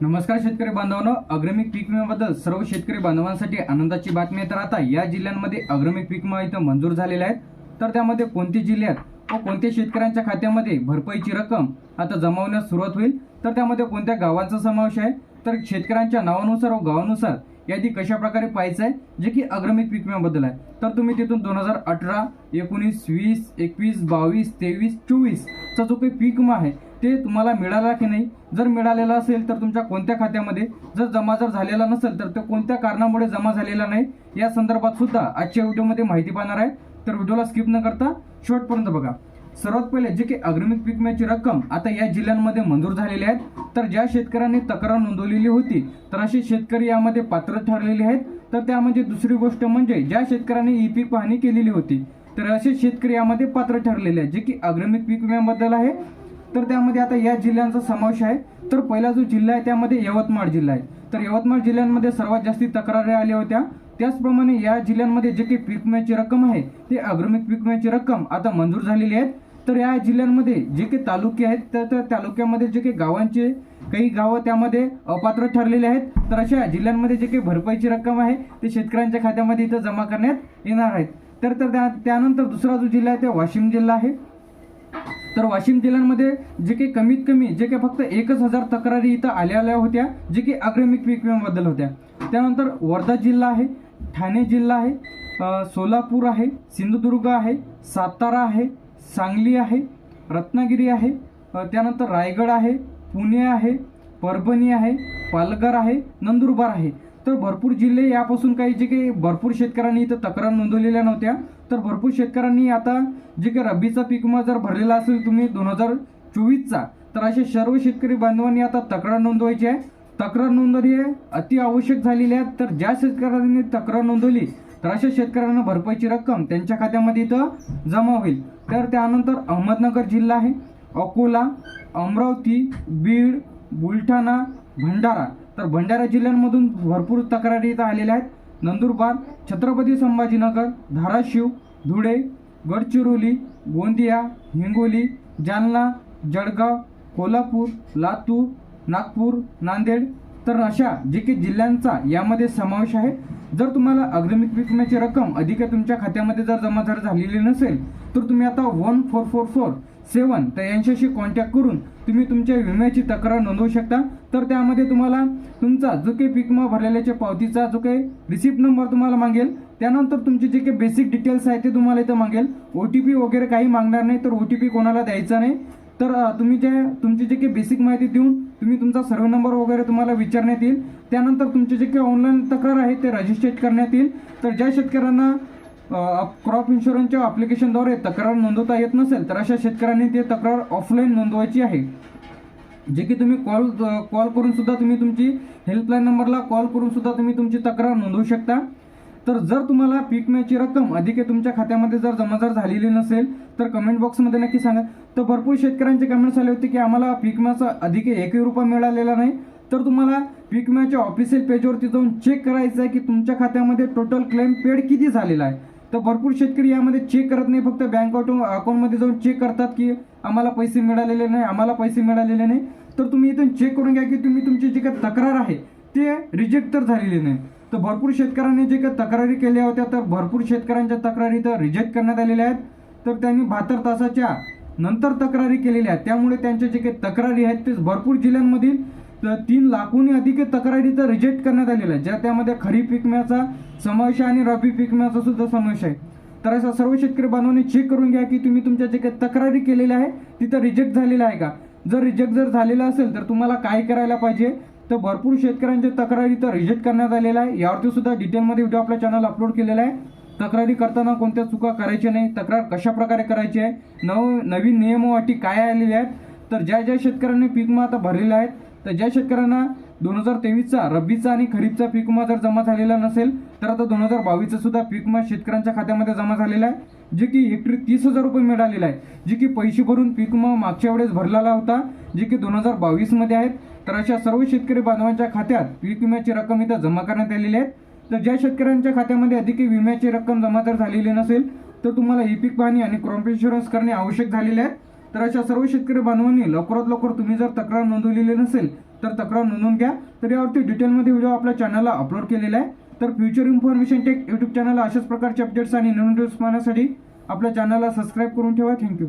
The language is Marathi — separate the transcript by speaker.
Speaker 1: नमस्कार शेतकरी बांधवांनो अग्रमिक पीक विम्याबद्दल सर्व शेतकरी बांधवांसाठी आनंदाची बातमी आहे. तर आता या जिल्ह्यांमध्ये अग्रमिक पीक विमा इथं मंजूर झालेले आहेत. तर त्यामध्ये कोणत्या जिल्ह्यात व कोणत्या शेतकऱ्यांच्या खात्यामध्ये भरपाईची रक्कम आता जमावण्यास सुरुवात होईल? तर त्यामध्ये कोणत्या गावांचा समावेश आहे? तर शेतकऱ्यांच्या नावानुसार व गावानुसार यादी कशा प्रकारे पाहायचं आहे? जे की अग्रमिक पीक विम्याबद्दल आहे. तर तुम्ही तिथून दोन हजार अठरा एकोणीस वीस एकवीस बावीस तेवीस चोवीसचा जो काही पीक विमा आहे ते तुम्हाला मिळाला की नाही? जर मिळालेला असेल तर तुमच्या कोणत्या खात्यामध्ये? जर जमा जर झालेला नसेल तर तो कोणत्या कारणामुळे जमा झालेला नाही? या संदर्भात सुद्धा आजच्या व्हिडिओमध्ये माहिती पाहणार आहे. तर व्हिडिओला स्किप न करता शेवटपर्यंत बघा. सर्वात पहिले जे काही अग्रमिक पीक विम्याची रक्कम आता या जिल्ह्यांमध्ये मंजूर झालेली आहेत तर ज्या शेतकऱ्यांनी तक्रार नोंदवलेली होती तर असे शेतकरी यामध्ये पात्र ठरलेले आहेत. तर त्यामध्ये दुसरी गोष्ट म्हणजे ज्या शेतकऱ्यांनी ई पीक पाहणी केलेली होती तर असे शेतकरी यामध्ये पात्र ठरलेले आहेत जे की अग्रमिक पीक विम्याबद्दल आहे. तर त्यामध्ये आता या जिल्ह्यांचा समावेश आहे. तर पहिला जो जिल्हा आहे त्यामध्ये यवतमाळ जिल्हा आहे. तर यवतमाळ जिल्ह्यांमध्ये सर्वात जास्ती तक्रारी आल्या होत्या. त्याचप्रमाणे या जिल्ह्यांमध्ये जे काही पीक विम्याची रक्कम आहे ते अग्रमिक पीक विम्याची रक्कम आता मंजूर झालेली आहे. तर या जिल्ह्यांमध्ये जे काही तालुके आहेत तर त्या तालुक्यामध्ये जे काही गावांचे काही गावं त्यामध्ये अपात्र ठरलेले आहेत. तर अशा जिल्ह्यांमध्ये जे काही भरपाईची रक्कम आहे ते शेतकऱ्यांच्या खात्यामध्ये इथं जमा करण्यात येणार आहेत. तर तर त्या- त्यानंतर दुसरा जो जिल्हा आहे ते वाशिम जिल्हा आहे. तर वाशिम जिल्ह्यांमध्ये जे काही कमीत कमी जे काही फक्त एकच हजार तक्रारी इथं आल्या आल्या होत्या जे की अग्रमिक पीक विम्याबद्दल होत्या. त्यानंतर वर्धा जिल्हा आहे ठाणे जिल्हा आहे सोलापूर आहे सिंधुदुर्ग आहे सातारा आहे सांगली आहे रत्नागिरी आहे त्यानंतर रायगड आहे पुणे आहे परभणी आहे पालघर आहे नंदुरबार आहे. तर भरपूर जिल्हे यापासून काही जे काही भरपूर शेतकऱ्यांनी इथं तक्रार नोंदवलेल्या नव्हत्या. तर भरपूर शेतकऱ्यांनी आता जे काही रब्बीचा पीक विमा जर भरलेला असेल तुम्ही दोन हजार चोवीसचा तर असे सर्व शेतकरी बांधवांनी आता तक्रार नोंदवायची आहे. तक्रार नोंदवली आहे अति आवश्यक झालेली आहे. तर ज्या शेतकऱ्यांनी तक्रार नोंदवली तर अशा शेतकऱ्यांना भरपाईची रक्कम त्यांच्या खात्यामध्ये इथं जमा होईल. तर त्यानंतर अहमदनगर जिल्हा आहे. अकोला अमरावती बीड बुलढाणा भंडारा. तर भंडारा जिल्ह्यांमधून भरपूर तक्रारी इथं आलेल्या आहेत. नंदुरबार छत्रपती संभाजीनगर धाराशिव धुळे गडचिरोली गोंदिया हिंगोली जालना जळगाव कोल्हापूर लातूर नागपूर नांदेड तर अशा जे काही जिल्ह्यांचा यामध्ये समावेश आहे. जर तुम्हाला अग्रमिक विम्याची रक्कम अधिक तुमच्या खात्यामध्ये जर जमा जर झालेली नसेल तर तुम्ही आता one four four four seven तर यांच्याशी कॉन्टॅक्ट करून तुम्ही तुमच्या विम्याची तक्रार नोंदवू शकता. तर त्यामध्ये तुम्हाला तुमचा जो काही पीक विमा भरलेल्याच्या पावतीचा जो काही रिसिप्ट नंबर तुम्हाला मागेल त्यानंतर तुमचे जे काही बेसिक डिटेल्स आहेत ते तुम्हाला इथं मागेल. ओ टी पी वगैरे काही मागणार नाही तर ओ टी पी कोणाला द्यायचा नाही. तर तुम्ही जे तुमची जे काही बेसिक माहिती देऊन तुम्ही तुमचा सर्व नंबर वगैरे तुम्हाला विचारण्यात येईल. त्यानंतर तुमचे जे काही ऑनलाईन तक्रार आहे ते रजिस्ट्रेट करण्यात येईल. तर ज्या शेतकऱ्यांना क्रॉप इन्शुरन्सच्या ॲप्लिकेशनद्वारे तक्रार नोंदवता येत नसेल तर अशा शेतकऱ्यांनी ते तक्रार ऑफलाईन नोंदवायची आहे. जे की तुम्ही कॉल कॉल करून सुद्धा तुम्ही तुमची हेल्पलाईन नंबरला कॉल करून सुद्धा तुम्ही तुमची तक्रार नोंदवू शकता. तर जर तुम्हाला पीक विम्याची रक्कम अधिक आहे तुमच्या खात्यामध्ये जर जमा जर झालेली नसेल तर कमेंट बॉक्समध्ये नक्की सांगा. तर भरपूर शेतकऱ्यांचे कमेंट्स आले होते की आम्हाला पीक विम्याचा अधिक एकही रुपया मिळालेला नाही. तर तुम्हाला पीक विम्याच्या ऑफिशियल पेजवरती जाऊन चेक करायचं आहे की तुमच्या खात्यामध्ये टोटल क्लेम पेड किती झालेला आहे. तर भरपूर शेतकरी यामध्ये चेक करत नाही फक्त बँक अकाउंटमध्ये जाऊन चेक करतात की आम्हाला पैसे मिळालेले नाही आम्हाला पैसे मिळालेले नाही. तर तुम्ही इथून चेक करून घ्या की तुम्ही तुमची जी काही तक्रार आहे ते रिजेक्ट तर झालेली नाही. तर भरपूर शेतकऱ्यांनी जे काही तक्रारी केल्या होत्या तर भरपूर शेतकऱ्यांच्या तक्रारी तर रिजेक्ट करण्यात आलेल्या आहेत. तर त्यांनी बहात्तर तासाच्या नंतर तक्रारी केलेल्या आहेत. त्यामुळे त्यांच्या जे काही तक्रारी आहेत ते भरपूर जिल्ह्यांमधील तर तीन लाखोंनी अधिक तक्रारी तर रिजेक्ट करण्यात आलेल्या आहेत ज्या त्यामध्ये खरीप पिकम्याचा समावेश आहे आणि रब्बी पिकम्याचा सुद्धा समावेश आहे. तर असा सर्व शेतकरी बांधवांनी चेक करून घ्या की तुम्ही तुमच्या जे काही तक्रारी केलेल्या आहे तिथं रिजेक्ट झालेला आहे का? जर रिजेक्ट जर झालेला असेल तर तुम्हाला काय करायला पाहिजे? तर भरपूर शेतकऱ्यांच्या तक्रारी तर रिजेक्ट करण्यात आलेल्या आहे. यावरती सुद्धा डिटेलमध्ये व्हिडिओ आपल्या चॅनल अपलोड केलेला आहे. तक्रारी करताना कोणत्या चुका करायच्या नाही तक्रार कशा प्रकारे करायची आहे नव नवीन नियमावाटी अटी काय आलेल्या आहेत तर ज्या ज्या शेतकऱ्यांनी पीक विमा आता भरलेला आहेत तर ज्या शेतकऱ्यांना दोन हजार तेवीसचा रब्बीचा आणि खरीपचा पीक विमा जर जमा झालेला नसेल तर आता दोन हजार बावीसचा सुद्धा पीक विमा शेतकऱ्यांच्या खात्यामध्ये जमा झालेला आहे जे की हेक्टरी तीस हजार रुपये मिळालेला आहे जे की पैसे भरून पीक विमा मागच्या वेळेस भरलेला होता जे की दोन हजार बावीसमध्ये आहेत तर अशा सर्व शेतकरी बांधवांच्या खात्यात पीक विम्याची रक्कम इथं जमा करण्यात आलेली आहे. तर ज्या शेतकऱ्यांच्या खात्यामध्ये अधिक विम्याची रक्कम जमा जर झालेली नसेल तर तुम्हाला ई पीक पाहणी आणि क्रॉप इन्शुरन्स करणे आवश्यक झालेले आहे. तर अशा सर्व शेतकरी बांधवांनी लवकरात लवकर तुम्ही जर तक्रार नोंदवलेली नसेल तर तक्रार नोंदवून घ्या. तर यावरती डिटेलमध्ये व्हिडिओ आपल्या चॅनलला अपलोड केलेला आहे. तर फ्युचर इन्फॉर्मेशन टेक यूट्यूब चॅनलला अशाच प्रकारचे अपडेट्स आणि नवीन न्यूज पाहण्यासाठी आपल्या चॅनलला सबस्क्राईब करून ठेवा. थँक्यू